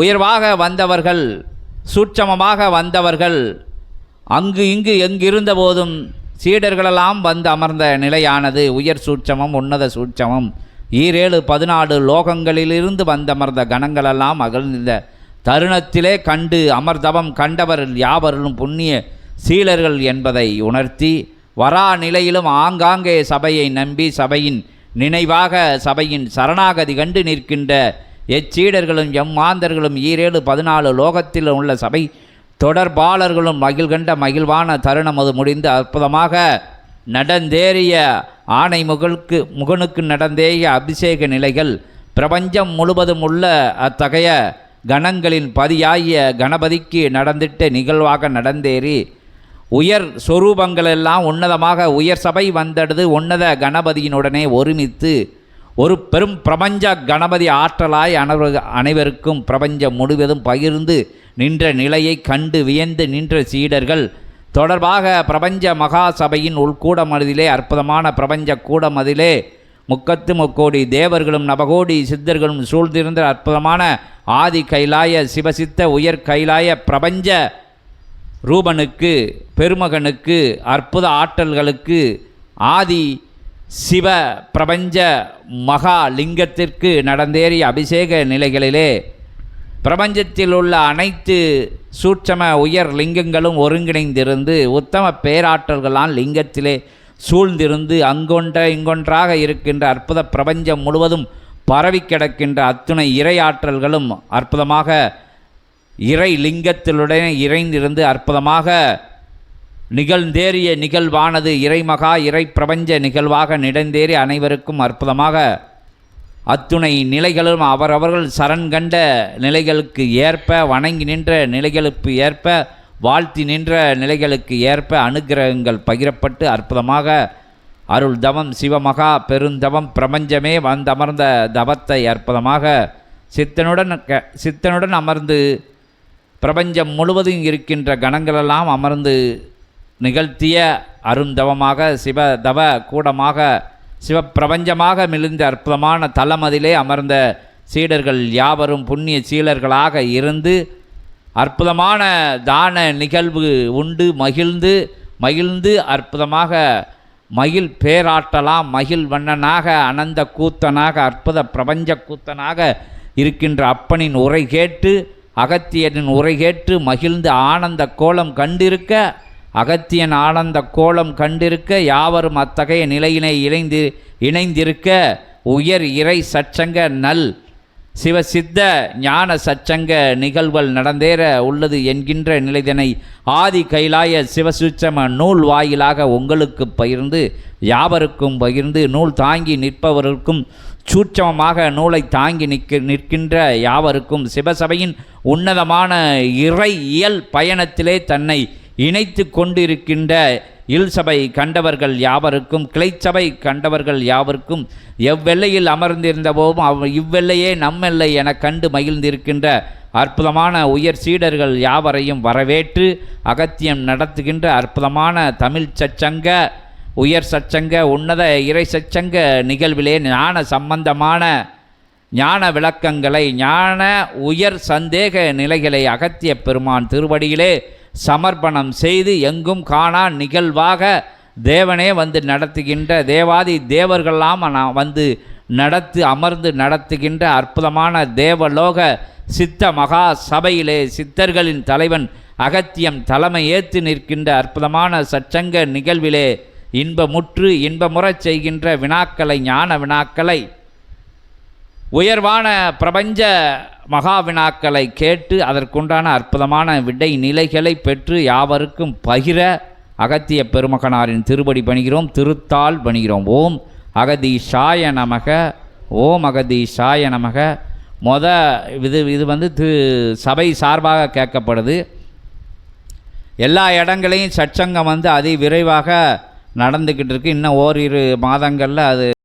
உயர்வாக வந்தவர்கள் சூட்சமமாக வந்தவர்கள் அங்கு இங்கு எங்கிருந்த போதும் சீடர்களெல்லாம் வந்து அமர்ந்த நிலையானது. உயர் சூட்சமம் உன்னத சூட்சமம். ஈரேழு பதினாலு லோகங்களிலிருந்து வந்தமர்ந்த கணங்களெல்லாம் அகழ்ந்த தருணத்திலே கண்டு அமர்தவம் கண்டவர் யாவரிலும் புண்ணிய சீலர்கள் என்பதை உணர்த்தி வரா நிலையிலும் ஆங்காங்கே சபையை நம்பி சபையின் நினைவாக சபையின் சரணாகதி கண்டு நிற்கின்ற எச்சீடர்களும் எம்மாந்தர்களும் ஈரேழு பதினாலு லோகத்தில் உள்ள சபை தொடர்பாளர்களும் மகிழ்கண்ட மகிழ்வான தருணம் அது முடிந்து அற்புதமாக நடந்தேறிய ஆணை முகலுக்கு முகனுக்கு நடந்தேறிய அபிஷேக நிலைகள் பிரபஞ்சம் முழுவதும் உள்ள அத்தகைய கணங்களின் பதியாகிய கணபதிக்கு நடந்திட்ட நிகழ்வாக நடந்தேறி உயர் சொரூபங்களெல்லாம் உன்னதமாக உயர் சபை வந்தடுது உன்னத கணபதியினுடனே ஒருமித்து ஒரு பெரும் பிரபஞ்ச கணபதி ஆற்றலாய் அனைவர் அனைவருக்கும் பிரபஞ்சம் முழுவதும் பகிர்ந்து நின்ற நிலையை கண்டு வியந்து நின்ற சீடர்கள் தொடர்பாக பிரபஞ்ச மகா சபையின் உள்கூடமதிலே அற்புதமான பிரபஞ்ச கூடமதிலே முக்கத்து முக்கோடி தேவர்களும் நவகோடி சித்தர்களும் சூழ்ந்திருந்த அற்புதமான ஆதி கைலாய சிவசித்த உயர் கைலாய பிரபஞ்ச ரூபனுக்கு பெருமகனுக்கு அற்புத ஆற்றல்களுக்கு ஆதி சிவ பிரபஞ்ச மகா லிங்கத்திற்கு நடந்தேறிய அபிஷேக நிலைகளிலே பிரபஞ்சத்தில் உள்ள அனைத்து சூட்சம உயர் லிங்கங்களும் ஒருங்கிணைந்திருந்து உத்தம பேராற்றல்களால் லிங்கத்திலே சூழ்ந்திருந்து அங்கொன்ற இங்கொன்றாக இருக்கின்ற அற்புத பிரபஞ்சம் முழுவதும் பரவி கிடக்கின்ற அத்துணை இறையாற்றல்களும் அற்புதமாக இறை லிங்கத்திலுடனே இறைந்திருந்து அற்புதமாக நிகழ்ந்தேறிய நிகழ்வானது இறைமகா இறை பிரபஞ்ச நிகழ்வாக நிடந்தேறி அனைவருக்கும் அற்புதமாக. அத்துணை நிலைகளும் அவரவர்கள் சரண் கண்ட நிலைகளுக்கு ஏற்ப வணங்கி நின்ற நிலைகளுக்கு ஏற்ப வாழ்த்தி நின்ற நிலைகளுக்கு ஏற்ப அனுக்கிரகங்கள் பகிரப்பட்டு அற்புதமாக. அருள் தவம் சிவமகா பெருந்தவம் பிரபஞ்சமே வந்தமர்ந்த தவத்தை அற்புதமாக. சித்தனுடன் க- சித்தனுடன் அமர்ந்து பிரபஞ்சம் முழுவதும் இருக்கின்ற கணங்களெல்லாம் அமர்ந்து நிகழ்த்திய அருந்தவமாக சிவ தவ கூடமாக சிவப்பிரபஞ்சமாக மிளிர்ந்த அற்புதமான தலமதிலே அமர்ந்த சீடர்கள் யாவரும் புண்ணிய சீலர்களாக இருந்து அற்புதமான தான நிகழ்வு உண்டு மகிழ்ந்து மகிழ்ந்து அற்புதமாக மகிழ் பேராட்டலாம் மகிழ் வண்ணனாக அனந்த கூத்தனாக அற்புத பிரபஞ்ச கூத்தனாக இருக்கின்ற அப்பனின் உரை கேட்டு அகத்தியனின் உரை கேட்டு மகிழ்ந்து ஆனந்த கோலம் கண்டிருக்க அகத்தியன் ஆனந்த கோலம் கண்டிருக்க யாவரும் அத்தகைய நிலையினை இணைந்து இணைந்திருக்க உயர் இறை சச்சங்க நல் சிவசித்த ஞான சச்சங்க நிகழ்வுகள் நடந்தேற உள்ளது என்கின்ற நிலைதனை ஆதி கைலாய சிவசுச்சம நூல் வாயிலாக உங்களுக்கு பகிர்ந்து யாவருக்கும் பகிர்ந்து நூல் தாங்கி நிற்பவருக்கும் சூட்சமமாக நூலை தாங்கி நிற்க நிற்கின்ற யாவருக்கும் சிவசபையின் உன்னதமான இறை இயல் பயணத்திலே தன்னை இணைத்து கொண்டிருக்கின்ற இல்சபை கண்டவர்கள் யாவருக்கும் கிளைச்சபை கண்டவர்கள் யாவருக்கும் எவ்வெல்லையில் அமர்ந்திருந்தபோதும் அவ் இவ்வெல்லையே நம்மெல்லை என கண்டு மகிழ்ந்திருக்கின்ற அற்புதமான உயர் சீடர்கள் யாவரையும் வரவேற்று அகத்தியம் நடத்துகின்ற அற்புதமான தமிழ் சச்சங்க உயர் சச்சங்க உன்னத இறை சச்சங்க நிகழ்விலே ஞான சம்பந்தமான ஞான விளக்கங்களை ஞான உயர் சந்தேக நிலைகளை அகத்திய பெருமான் திருவடியிலே சமர்ப்பணம் செய்து எங்கும் காணா நிகழ்வாக தேவனே வந்து நடத்துகின்ற தேவாதி தேவர்களெல்லாம் நான் வந்து நடத்து அமர்ந்து நடத்துகின்ற அற்புதமான தேவலோக சித்த மகா சபையிலே சித்தர்களின் தலைவன் அகத்தியம் தலைமை ஏற்று நிற்கின்ற அற்புதமான சச்சங்க நிகழ்விலே இன்பமுற்று இன்பமுறச் செய்கின்ற வினாக்களை ஞான வினாக்களை உயர்வான பிரபஞ்ச மகா வினாக்களை கேட்டு அதற்குண்டான அற்புதமான விடை நிலைகளை பெற்று யாவருக்கும் பகிர அகத்திய பெருமகனாரின் திருப்படி பணிகிறோம் திருத்தால் பணிகிறோம். ஓம் அகதீஷாய நமக ஓம் அகதீஷாய நமக. மொத இது இது வந்து திரு சபை சார்பாக கேட்கப்படுது. எல்லா இடங்களையும் சச்சங்கம் வந்து அதி விரைவாக நடந்துக்கிட்டு இருக்கு. இன்னும் ஓரிரு மாதங்களில் அது